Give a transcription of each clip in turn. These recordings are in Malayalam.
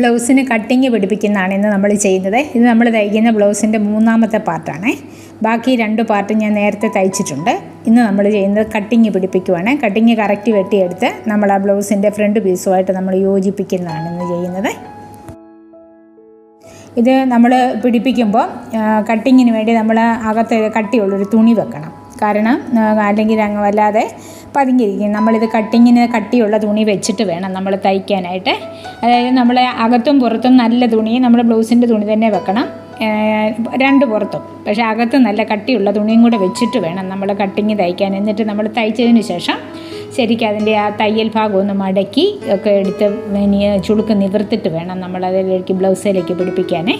ബ്ലൗസിന് കട്ടിങ് പിടിപ്പിക്കുന്നതാണ് ഇന്ന് നമ്മൾ ചെയ്യുന്നത്. ഇത് നമ്മൾ തയ്ക്കുന്ന ബ്ലൗസിന്റെ മൂന്നാമത്തെ പാർട്ടാണ്. ബാക്കി രണ്ട് പാർട്ട് ഞാൻ നേരത്തെ തയ്ച്ചിട്ടുണ്ട്. ഇന്ന് നമ്മൾ ചെയ്യുന്നത് കട്ടിങ് പിടിപ്പിക്കുവാണ്. കട്ടിങ് കറക്റ്റ് വെട്ടിയെടുത്ത് നമ്മൾ ആ ബ്ലൗസിന്റെ ഫ്രണ്ട് പീസുമായിട്ട് നമ്മൾ യോജിപ്പിക്കുന്നതാണ് ഇന്ന് ചെയ്യുന്നത്. ഇത് നമ്മൾ പിടിപ്പിക്കുമ്പോൾ കട്ടിങ്ങിന് വേണ്ടി നമ്മൾ അകത്ത് കട്ടിയുള്ളൊരു തുണി വെക്കണം. കാരണം അല്ലെങ്കിൽ അങ്ങ് വല്ലാതെ പതുങ്ങിയിരിക്കും നമ്മളിത് കട്ടിങ്ങിന് കട്ടിയുള്ള തുണി വെച്ചിട്ട് വേണം നമ്മൾ തയ്ക്കാനായിട്ട്. അതായത് നമ്മൾ അകത്തും പുറത്തും നല്ല തുണി നമ്മൾ ബ്ലൗസിന്റെ തുണി തന്നെ വെക്കണം. രണ്ട് പുറത്തും. പക്ഷേ അകത്ത് നല്ല കട്ടിയുള്ള തുണിയും കൂടെ വെച്ചിട്ട് വേണം നമ്മൾ കട്ടിങ് തയ്ക്കാൻ. എന്നിട്ട് നമ്മൾ തയ്ച്ചതിന് ശേഷം ശരിക്കും അതിന്റെ ആ തയ്യൽ ഭാഗം ഒന്ന് മടക്കി ഒക്കെ എടുത്ത് ചുളുക്ക് നിവർത്തിട്ട് വേണം നമ്മൾ അതിലേക്ക് ബ്ലൗസിലേക്ക് പിടിപ്പിക്കാനേ.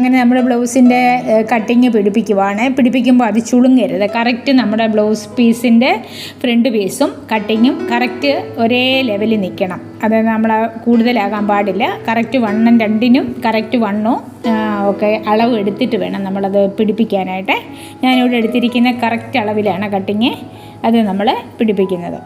അങ്ങനെ നമ്മുടെ ബ്ലൗസിന്റെ കട്ടിങ് പിടിപ്പിക്കുവാണ്. പിടിപ്പിക്കുമ്പോൾ അത് ചുളുങ്ങരുത്. കറക്റ്റ് നമ്മുടെ ബ്ലൗസ് പീസിന്റെ ഫ്രണ്ട് പീസും കട്ടിങ്ങും കറക്റ്റ് ഒരേ ലെവലിൽ നിൽക്കണം അതായത് നമ്മൾ കൂടുതലാകാൻ പാടില്ല. കറക്റ്റ് വണ്ണം രണ്ടിനും കറക്റ്റ് വണ്ണോ ഒക്കെ അളവ് എടുത്തിട്ട് വേണം നമ്മളത് പിടിപ്പിക്കാനായിട്ട്. ഞാനിവിടെ എടുത്തിരിക്കുന്ന കറക്റ്റ് അളവിലാണ് കട്ടിങ് അത് നമ്മൾ പിടിപ്പിക്കുന്നത്.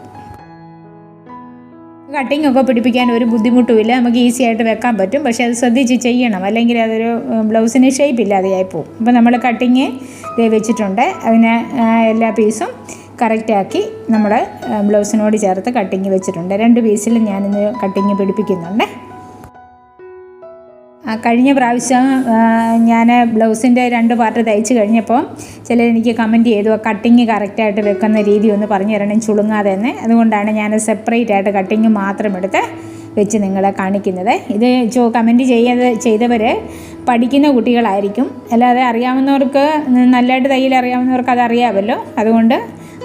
കട്ടിംഗ് ഒക്കെ പിടിപ്പിക്കാൻ ഒരു ബുദ്ധിമുട്ടുമില്ല. നമുക്ക് ഈസി ആയിട്ട് വെക്കാൻ പറ്റും. പക്ഷേ അത് ശ്രദ്ധിച്ച് ചെയ്യണം. അല്ലെങ്കിൽ അതൊരു ബ്ലൗസിന് ഷേപ്പ് ഇല്ലാതെയായി പോകും അപ്പോൾ നമ്മൾ കട്ടിങ് വെച്ചിട്ടുണ്ട്. അതിന് എല്ലാ പീസും കറക്റ്റാക്കി നമ്മൾ ബ്ലൗസിനോട് ചേർത്ത് കട്ടിങ് വെച്ചിട്ടുണ്ട്. രണ്ട് പീസിലും ഞാനിന്ന് കട്ടിങ് പിടിപ്പിക്കുന്നുണ്ട്. കഴിഞ്ഞ പ്രാവശ്യം ഞാൻ ബ്ലൗസിന്റെ രണ്ട് പാർട്ട് തയ്ച്ച് കഴിഞ്ഞപ്പോൾ ചിലർ എനിക്ക് കമന്റ് ചെയ്തു കട്ടിങ് കറക്റ്റായിട്ട് വെക്കുന്ന രീതി ഒന്ന് പറഞ്ഞു തരണം ചുളുങ്ങാതെ തന്നെ. അതുകൊണ്ടാണ് ഞാൻ സെപ്പറേറ്റ് ആയിട്ട് കട്ടിങ് മാത്രം എടുത്ത് വെച്ച് നിങ്ങളെ കാണിക്കുന്നത്. ഇത് ചോ കമന്റ് ചെയ്യത് ചെയ്തവർ പഠിക്കുന്ന കുട്ടികളായിരിക്കും. അല്ലാതെ അറിയാവുന്നവർക്ക് നല്ലതായിട്ട് തയ്യൽ അറിയാവുന്നവർക്ക് അത് അതുകൊണ്ട്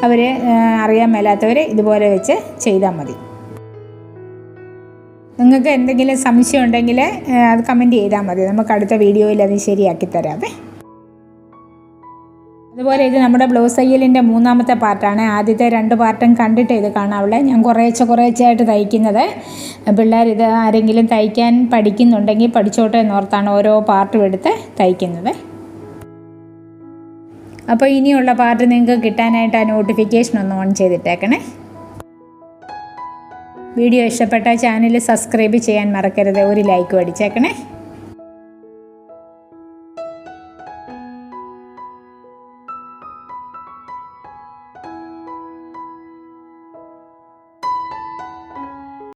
അവർ അറിയാൻ മേലാത്തവർ ഇതുപോലെ വെച്ച് ചെയ്താൽ മതി. നിങ്ങൾക്ക് എന്തെങ്കിലും സംശയം ഉണ്ടെങ്കിൽ അത് കമന്റ് ചെയ്താൽ മതി. നമുക്ക് അടുത്ത വീഡിയോയിൽ അത് ശരിയാക്കി തരാമേ അതുപോലെ ഇത് നമ്മുടെ ബ്ലൗസ് തയ്യലിന്റെ മൂന്നാമത്തെ പാർട്ടാണ്. ആദ്യത്തെ രണ്ട് പാർട്ടും കണ്ടിട്ട് ഇത് കാണാവുള്ളേ ഞാൻ കുറേശ്ശെ കുറേശ്ശെയായിട്ട് തയ്ക്കുന്നത്. പിള്ളേർ ഇത് ആരെങ്കിലും തയ്ക്കാൻ പഠിക്കുന്നുണ്ടെങ്കിൽ പഠിച്ചോട്ടെ എന്നോർത്താണ് ഓരോ പാർട്ടും എടുത്ത് തയ്ക്കുന്നത്. അപ്പോൾ ഇനിയുള്ള പാർട്ട് നിങ്ങൾക്ക് കിട്ടാനായിട്ട് ആ നോട്ടിഫിക്കേഷൻ ഒന്ന് ഓൺ ചെയ്തിട്ടേക്കണേ. വീഡിയോ ഇഷ്ടപ്പെട്ട ചാനൽ സബ്സ്ക്രൈബ് ചെയ്യാൻ മറക്കരുത്. ഒരു ലൈക്ക് അടിച്ചേക്കണേ.